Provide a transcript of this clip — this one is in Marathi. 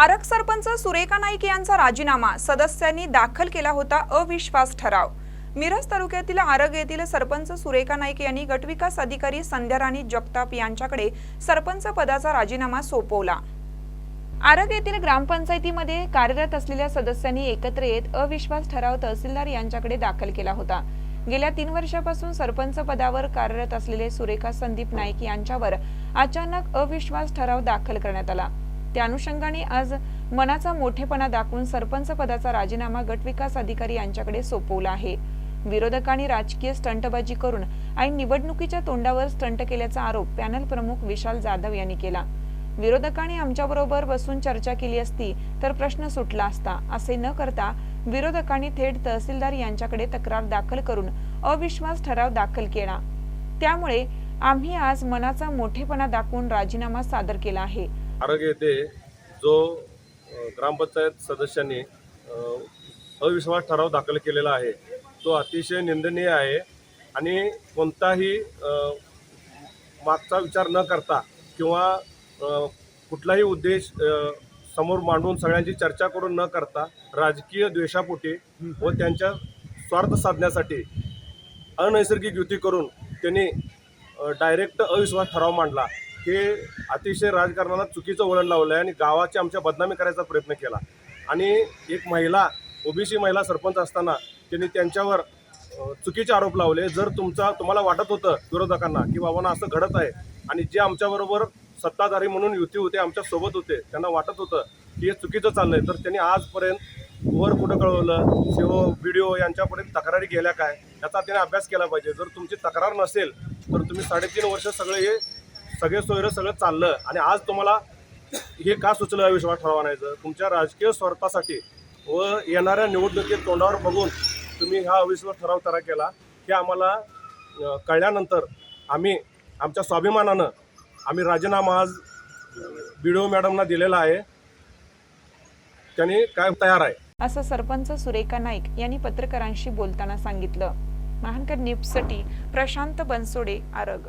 आरग सरपंच सुरेखा नाईक यांचा राजीनामा सदस्यांनी दाखल केला होता अविश्वास ठराव. मिरज तालुक्यातील आरग येथील सरपंच सुरेखा नाईक यांनी गटविकास अधिकारी संध्याराणी जगताप यांच्याकडे सरपंच पदाचा राजीनामा सोपवला. आरग येथील ग्रामपंचायतीमध्ये कार्यरत असलेल्या सदस्यांनी एकत्र येत अविश्वास ठराव तहसीलदार यांच्याकडे दाखल केला होता. गेल्या तीन वर्षापासून सरपंच पदावर कार्यरत असलेले सुरेखा संदीप नाईक यांच्यावर अचानक अविश्वास ठराव दाखल करण्यात आला. त्या अनुषंगाने आज मनाचा मोठेपणा दाखवून सरपंच पदाचा राजीनामा गटविकास अधिकारी यांच्याकडे सोपवला आहे. विरोधकांनी राजकीय स्टंटबाजी करून आणि निवडणुकीच्या तोंडावर स्टंट केल्याचा आरोप पॅनल प्रमुख विशाल जाधव यांनी केला. विरोधकांनी आमच्याबरोबर बसून चर्चा केली असती तर प्रश्न सुटला असता असे न करता विरोधकांनी थेट तहसीलदार यांच्याकडे तक्रार दाखल करून अविश्वास ठराव दाखल केला. त्यामुळे आम्ही आज मनाचा मोठेपणा दाखवून राजीनामा सादर केला आहे. आरोग्य येथे जो ग्रामपंचायत सदस्यांनी अविश्वास ठराव दाखल केलेला आहे तो अतिशय निंदनीय आहे आणि कोणताही मागचा विचार न करता किंवा कुठलाही उद्देश समोर मांडून सगळ्यांची चर्चा करून न करता राजकीय द्वेषापोटी व त्यांच्या स्वार्थ साधण्यासाठी अनैसर्गिक युती करून त्यांनी डायरेक्ट अविश्वास ठराव मांडला. हे अतिशय राजकारणाला चुकीचं वळण लावलं आहे आणि गावाची आमच्या बदनामी करायचा प्रयत्न केला. आणि एक महिला ओबीसी महिला सरपंच असताना त्यांनी त्यांच्यावर चुकीचे आरोप लावले. जर तुमचा तुम्हाला वाटत होतं विरोधकांना की बाबांना असं घडत आहे आणि जे आमच्याबरोबर सत्ताधारी म्हणून युती होते आमच्यासोबत होते त्यांना वाटत होतं की हे चुकीचं चाललंय तर त्यांनी आजपर्यंत वर कुठं कळवलं? शिव व्हिडिओ यांच्यापर्यंत तक्रारी गेल्या काय? याचा त्याने अभ्यास केला पाहिजे. जर तुमची तक्रार नसेल तर तुम्ही साडेतीन वर्ष सगळे हे सगळे सोयरं सगळं चाललं आणि आज तुम्हाला हे का सुचलं अविश्वास ठराव आणायचं? तुमच्या राजकीय स्वार्थासाठी व येणाऱ्या निवडणुकीत तोंडावर बघून तुम्ही हा अविश्वास ठराव तयार केला. हे आम्हाला कळल्यानंतर आम्ही आमच्या स्वाभिमानानं आम्ही राजीनामा आज बी मॅडमना दिलेला आहे. त्यांनी काय तयार आहे? असं सरपंच सुरेखा नाईक यांनी पत्रकारांशी बोलताना सांगितलं. महानकर न्यूजसाठी प्रशांत बनसोडे आरग.